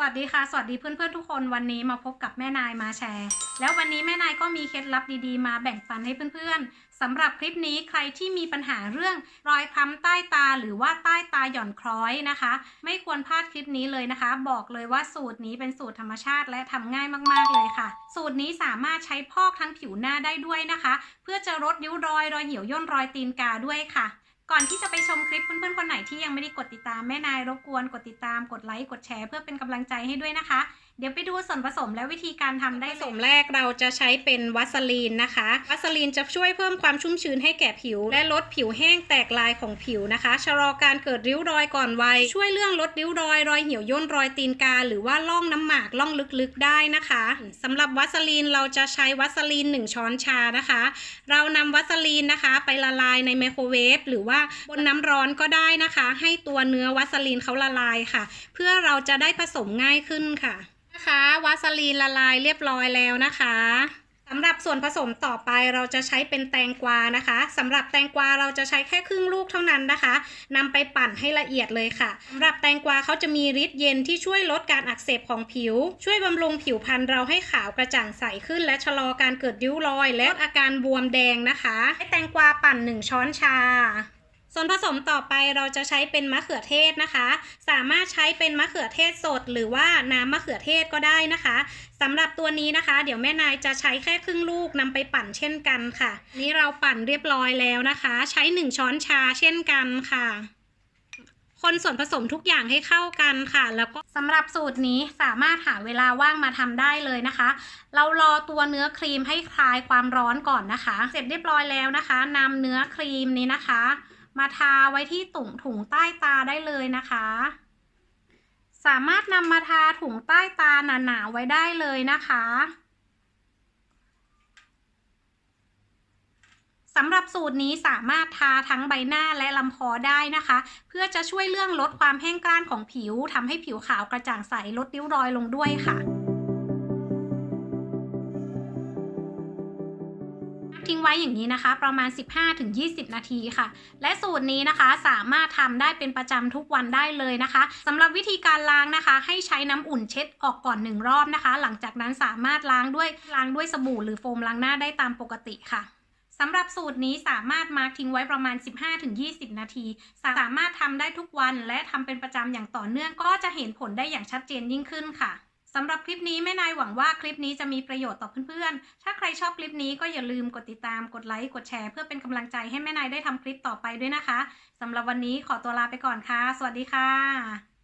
สวัสดีค่ะ สวัสดีเพื่อนๆทุกคนวันนี้มาพบกับแม่นายมาแชร์ แล้ววันนี้แม่นายก็มีเคล็ดลับดีๆ มาแบ่งปันให้เพื่อนๆสำหรับคลิปนี้ใครที่มีปัญหาเรื่องรอยคล้ำใต้ตาหรือว่าใต้ตาหย่อนคล้อยนะคะ ไม่ควรพลาดคลิปนี้เลยนะคะ บอกเลยว่าสูตรนี้เป็นสูตรธรรมชาติและทำง่ายมากๆเลยค่ะ สูตรนี้สามารถใช้พอกทั้งผิวหน้าได้ด้วยนะคะ เพื่อจะลดริ้วรอยรอยเหี่ยวย่นรอยตีนกาด้วยค่ะ ก่อนที่จะไปชมคลิปเพื่อนๆคนไหนที่ยังไม่ได้กดติดตามแม่นายรบกวนกดติดตามกดไลค์กดแชร์เพื่อเป็นกำลังใจให้ด้วยนะคะ เดี๋ยวไปดูส่วนผสมและวิธีการทำได้ผสมแรกเราจะใช้เป็นวัสลีนนะคะ วัสลีนจะช่วยเพิ่มความชุ่มชื้นให้แก่ผิว และลดผิวแห้งแตกลายของผิวนะคะชะลอการเกิดริ้วรอยก่อนวัยช่วยเรื่องลดริ้วรอยรอยเหี่ยวย่นรอยตีนกา หรือว่าล่องน้ำหมากล่องลึกๆได้นะคะสำหรับวัสลีนเราจะใช้วัสลีน 1 ช้อนชานะคะ เรานำวัสลีนนะคะ ไปละลายในไมโครเวฟหรือว่าบนน้ำร้อนก็ได้นะคะ ให้ตัวเนื้อวัสลีนเขาละลายค่ะ เพื่อเราจะได้ผสมง่ายขึ้นค่ะนะคะวัสลีนละลายเรียบร้อยแล้วนะคะสำหรับส่วนผสมต่อไปเราจะใช้เป็นแตงกวานะคะสำหรับแตงกวาเราจะใช้แค่ครึ่งลูกเท่านั้นนะคะนำไปปั่นให้ละเอียดเลยค่ะสำหรับแตงกวาเขาจะมีฤทธิ์เย็นที่ช่วยลดการอักเสบของผิว ช่วยบำรุงผิวพรรณเราให้ขาวกระจ่างใสขึ้น และชะลอการเกิดริ้วรอย และลดอาการบวมแดงนะคะให้แตงกวาปั่น 1 ช้อนชา ส่วนผสมต่อไปเราจะใช้เป็นมะเขือเทศนะคะ สามารถใช้เป็นมะเขือเทศสด หรือว่าน้ำมะเขือเทศก็ได้นะคะสำหรับตัวนี้นะคะ เดี๋ยวแม่นายจะใช้แค่ครึ่งลูกนำไปปั่นเช่นกันค่ะ นี่เราปั่นเรียบร้อยแล้วนะคะ ใช้ 1 ช้อนชาเช่นกันค่ะ คนส่วนผสมทุกอย่างให้เข้ากันค่ะ แล้วก็สำหรับสูตรนี้สามารถหาเวลาว่างมาทำได้เลยนะคะ เรารอตัวเนื้อครีมให้คลายความร้อนก่อนนะคะ เสร็จเรียบร้อยแล้วนะคะนำเนื้อครีมนี้นะคะ มาทาไว้ที่ตุ่งถุงใต้ตาได้เลยนะคะ สามารถนำมาทาถุงใต้ตาหนาๆไว้ได้เลยนะคะสำหรับสูตรนี้สามารถทาทั้งใบหน้าและลำคอได้นะคะ เพื่อจะช่วยเรื่องลดความแห้งกร้านของผิวทำให้ผิวขาวกระจ่างใสลดริ้วรอยลงด้วยค่ะ ทิ้งไว้อย่างนี้นะคะ ประมาณ 15-20 นาทีค่ะ และสูตรนี้นะคะสามารถทำได้เป็นประจำทุกวันได้เลยนะคะสำหรับวิธีการล้างนะคะ ให้ใช้น้ำอุ่นเช็ดออกก่อนหนึ่งรอบนะคะ หลังจากนั้นสามารถล้างด้วยล้างด้วยสบู่หรือโฟมล้างหน้าได้ตามปกติค่ะสำหรับสูตรนี้สามารถมาร์กทิ้งไว้ประมาณ 15-20 นาที สามารถทำได้ทุกวันและทำเป็นประจำอย่างต่อเนื่องก็จะเห็นผลได้อย่างชัดเจนยิ่งขึ้นค่ะ สำหรับคลิปนี้แม่นายหวังว่าคลิปนี้จะมีประโยชน์ต่อเพื่อนๆ ถ้าใครชอบคลิปนี้ก็อย่าลืมกดติดตาม กดไลค์ กดแชร์เพื่อเป็นกำลังใจให้แม่นายได้ทำคลิปต่อไปด้วยนะคะ สำหรับวันนี้ขอตัวลาไปก่อนค่ะ สวัสดีค่ะ